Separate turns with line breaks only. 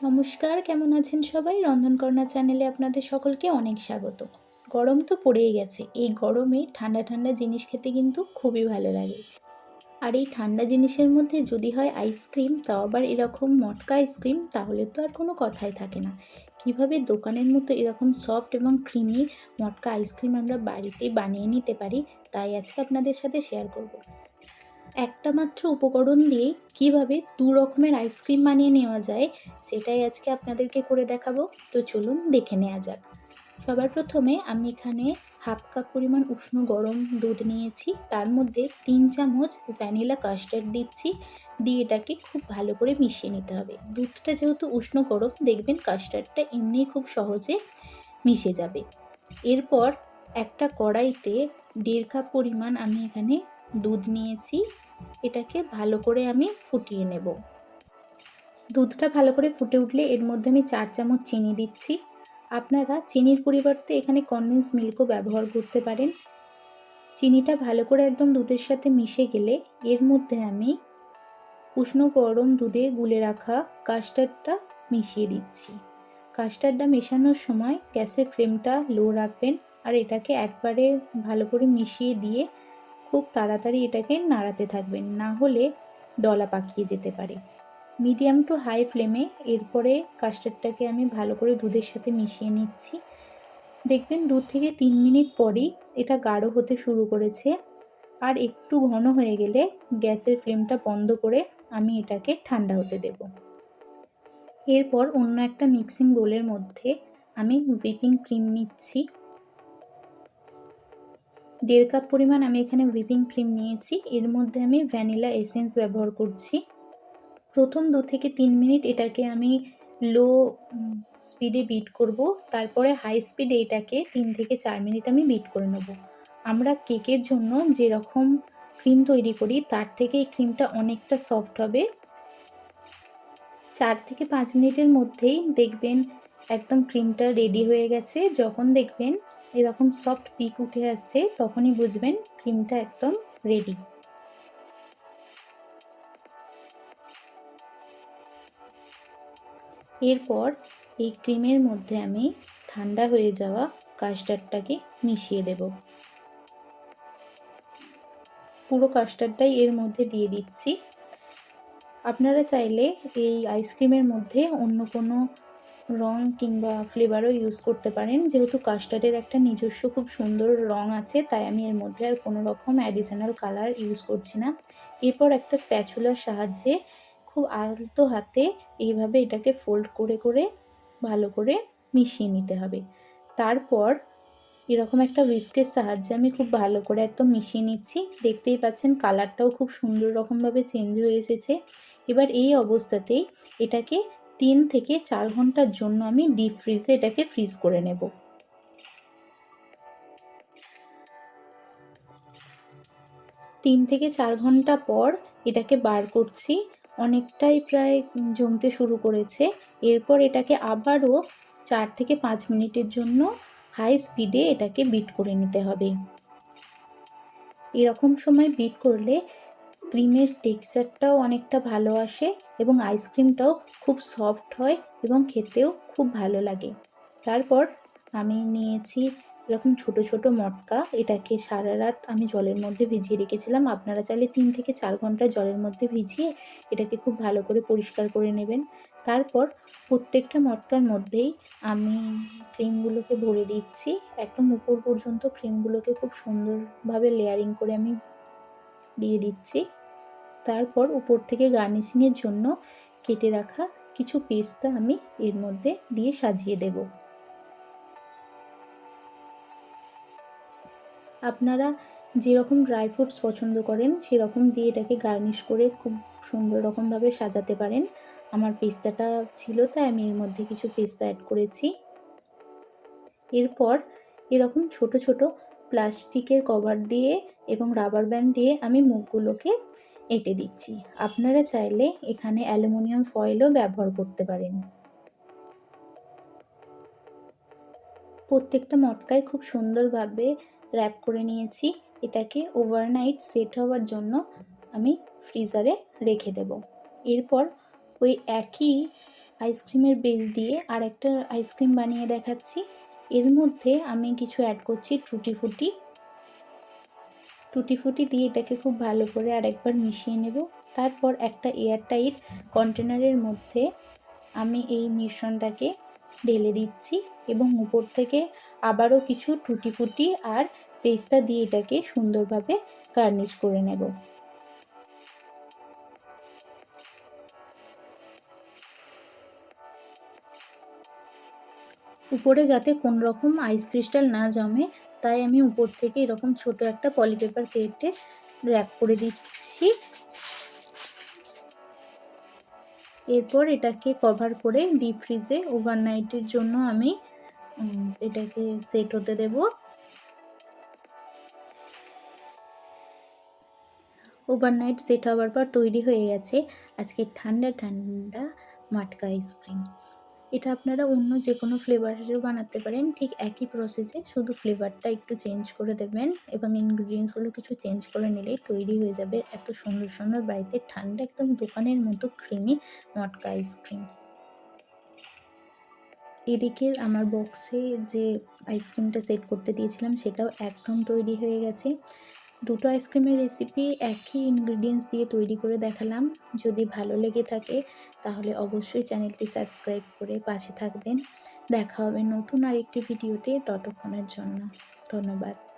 নমস্কার, কেমন আছেন সবাই? রন্ধনকর্ণা চ্যানেলে আপনাদের সকলকে অনেক স্বাগত। গরম তো পড়েই গেছে। এই গরমে ঠান্ডা ঠান্ডা জিনিস খেতে কিন্তু খুবই ভালো লাগে। আর এই ঠান্ডা জিনিসের মধ্যে যদি হয় আইসক্রিম তাও আবার এরকম মটকা আইসক্রিম তাহলে তো আর কোনো কথাই থাকে না। কীভাবে দোকানের মতো এরকম সফট এবং ক্রিমি মটকা আইসক্রিম আমরা বাড়িতে বানিয়ে নিতে পারি, তাই আজকে আপনাদের সাথে শেয়ার করব। একটা মাত্র উপকরণ দিয়েই কীভাবে দু রকমের আইসক্রিম বানিয়ে নেওয়া যায়, সেটাই আজকে আপনাদেরকে করে দেখাবো। তো চলুন দেখে নেওয়া যাক। সবার প্রথমে আমি এখানে হাফ কাপ পরিমাণ উষ্ণ গরম দুধ নিয়েছি। তার মধ্যে তিন চামচ ভ্যানিলা কাস্টার্ড দিচ্ছি। দিয়ে এটাকে খুব ভালো করে মিশিয়ে নিতে হবে। দুধটা যেহেতু উষ্ণ গরম, দেখবেন কাস্টার্ডটা এমনিই খুব সহজে মিশে যাবে। এরপর একটা কড়াইতে দেড় কাপ পরিমাণ আমি এখানে দুধ নিয়েছি। এটাকে ভালো করে আমি ফুটিয়ে নেব। দুধটা ভালো করে ফুটে উঠলে এর মধ্যে আমি চার চামচ চিনি দিচ্ছি। আপনারা চিনির পরিবর্তে এখানে কনডেন্স মিল্কও ব্যবহার করতে পারেন। চিনিটা ভালো করে একদম দুধের সাথে মিশে গেলে এর মধ্যে আমি উষ্ণ গরম দুধে গুলে রাখা কাস্টার্ডটা মিশিয়ে দিচ্ছি। কাস্টার্ডটা মেশানোর সময় গ্যাসের ফ্লেমটা লো রাখবেন আর এটাকে একবারে ভালো করে মিশিয়ে দিয়ে খুব তাড়াতাড়ি এটাকে নাড়াতে থাকবেন, না হলে দলা পাকিয়ে যেতে পারে। মিডিয়াম টু হাই ফ্লেমে এরপরে কাস্টার্ডটাকে আমি ভালো করে দুধের সাথে মিশিয়ে নিচ্ছি। দেখবেন দুধ থেকে তিন মিনিট পরই এটা গাঢ় হতে শুরু করেছে। আর একটু ঘন হয়ে গেলে গ্যাসের ফ্লেমটা বন্ধ করে আমি এটাকে ঠান্ডা হতে দেব। এরপর অন্য একটা মিক্সিং বোলের মধ্যে আমি হুইপিং ক্রিম নিচ্ছি। দেড় কাপ পরিমাণ আমি এখানে হুইপিং ক্রিম নিয়েছি। এর মধ্যে আমি ভ্যানিলা এসেন্স ব্যবহার করছি। প্রথম দু থেকে তিন মিনিট এটাকে আমি লো স্পিডে বিট করব। তারপরে হাই স্পিডে এটাকে তিন থেকে চার মিনিট আমি বিট করে নেব। আমরা কেকের জন্য যেরকম ক্রিম তৈরি করি, তার থেকে এই ক্রিমটা অনেকটা সফট হবে। চার থেকে পাঁচ মিনিটের মধ্যেই দেখবেন একদম ক্রিমটা রেডি হয়ে গেছে। যখন দেখবেন এরকম সফট পিক উঠে আসছে, তখনই বুঝবেন ক্রিমটা একদম রেডি এরপর এই ক্রিমের মধ্যে আমি ঠান্ডা হয়ে যাওয়া কাস্টার্ডটাকে মিশিয়ে দেব। পুরো কাস্টার্ডটাই এর মধ্যে দিয়ে দিচ্ছি। আপনারা চাইলে এই আইসক্রিমের মধ্যে অন্য কোনো রং কিংবা ফ্লেভারও ইউজ করতে পারেন। যেহেতু কাস্টার্ডের একটা নিজস্ব খুব সুন্দর রং আছে, তাই আমি এর মধ্যে আর কোনো রকম অ্যাডিশনাল কালার ইউজ করছি না। এরপর একটা স্প্যাচুলার সাহায্যে খুব আলতো হাতে এইভাবে এটাকে ফোল্ড করে করে, ভালো করে মিশিয়ে নিতে হবে। তারপর এরকম একটা উইস্কের সাহায্যে আমি খুব ভালো করে একদম মিশিয়ে নিচ্ছি। দেখতেই পাচ্ছেন কালারটাও খুব সুন্দর রকমভাবে চেঞ্জ হয়ে এসেছে। এবার এই অবস্থাতেই এটাকে তিন থেকে চার ঘণ্টার জন্য আমি ডিপ ফ্রিজে এটাকে ফ্রিজ করে নেব। তিন থেকে চার ঘণ্টা পর এটাকে বার করছি। অনেকটাই প্রায় জমতে শুরু করেছে। এরপর এটাকে আবারও চার থেকে পাঁচ মিনিটের জন্য হাই স্পিডে এটাকে বিট করে নিতে হবে। এরকম সময় বিট করলে ক্রিমের টেক্সচারটাও অনেকটা ভালো আসে এবং আইসক্রিমটাও খুব সফট হয় এবং খেতেও খুব ভালো লাগে। তারপর আমি নিয়েছি এরকম ছোট ছোট মটকা। এটাকে সারা রাত আমি জলের মধ্যে ভিজিয়ে রেখেছিলাম। আপনারা চাইলে তিন থেকে চার ঘণ্টা জলের মধ্যে ভিজিয়ে এটাকে খুব ভালো করে পরিষ্কার করে নেবেন। তারপর প্রত্যেকটা মটকার মধ্যেই আমি ক্রিমগুলোকে ভরে দিচ্ছি। একদম উপর পর্যন্ত ক্রিমগুলোকে খুব সুন্দরভাবে লেয়ারিং করে আমি দিয়ে দিচ্ছি। তারপর উপর থেকে গার্নিশিংয়ের জন্য কেটে রাখা কিছু পেস্তা আমি এর মধ্যে দিয়ে সাজিয়ে দেব। আপনারা যেরকম ড্রাই ফ্রুটস পছন্দ করেন, সেরকম দিয়ে এটাকে গার্নিশ করে খুব সুন্দর রকমভাবে সাজাতে পারেন। আমার পেস্তাটা ছিল, তাই আমি এর মধ্যে কিছু পেস্তা অ্যাড করেছি। এরপর এরকম ছোট ছোট প্লাস্টিকের কভার দিয়ে এবং রাবার ব্যান্ড দিয়ে আমি মুখগুলোকে এঁটে দিচ্ছি। আপনারা চাইলে এখানে অ্যালুমিনিয়াম ফয়েলও ব্যবহার করতে পারেন। প্রত্যেকটা মটকায় খুব সুন্দরভাবে র্যাপ করে নিয়েছি। এটাকে ওভারনাইট সেট হওয়ার জন্য আমি ফ্রিজারে রেখে দেব। এরপর ওই একই আইসক্রিমের বেস দিয়ে আর একটা আইসক্রিম বানিয়ে দেখাচ্ছি। এর মধ্যে আমি কিছু অ্যাড করছি টুটি ফুটি টুটি ফুটি দিয়ে এটাকে খুব ভালো করে আরেকবার মিশিয়ে নেব। তারপর একটা এয়ার টাইট কন্টেনারের মধ্যে আমি এই মিশ্রণটাকে ঢেলে দিচ্ছি এবং উপর থেকে আবারও কিছু টুটি ফুটি আর পেস্তা দিয়ে এটাকে সুন্দরভাবে গার্নিশ করে নেব। উপরে যাতে কোন রকম আইস ক্রিস্টাল না জমে তাই আমি উপর থেকে এরকম ছোট একটা পলিপেপার কেটে র্যাপ করে দিচ্ছি। এরপর এটাকে কভার করে ডিপ ফ্রিজে ওভারনাইটের জন্য আমি এটাকে সেট হতে দেব। ওভারনাইট সেট হওয়ার পর তৈরি হয়ে গেছে আজকে ঠান্ডা ঠান্ডা মাটকা আইসক্রিম এটা আপনারা অন্য যে কোনো ফ্লেভারেরও বানাতে পারেন। ঠিক একই প্রসেসে শুধু ফ্লেভারটা একটু চেঞ্জ করে দেবেন এবং ইনগ্রিডিয়েন্টসগুলো কিছু চেঞ্জ করে নিলেই তৈরি হয়ে যাবে এত সুন্দর সুন্দর বাড়িতে ঠান্ডা একদম দোকানের মতো ক্রিমি মটকা আইসক্রিম এদিকে আমার বক্সে যে আইসক্রিমটা সেট করতে দিয়েছিলাম সেটাও একদম তৈরি হয়ে গেছে। দুটো আইসক্রিমের রেসিপি একই ইনগ্রিডিয়েন্টস দিয়ে তৈরি করে দেখালাম। যদি ভালো লেগে থাকে, তাহলে অবশ্যই চ্যানেলটি সাবস্ক্রাইব করে পাশে থাকবেন। দেখা হবে নতুন আরেকটি ভিডিওতে ততক্ষণের জন্য। ধন্যবাদ।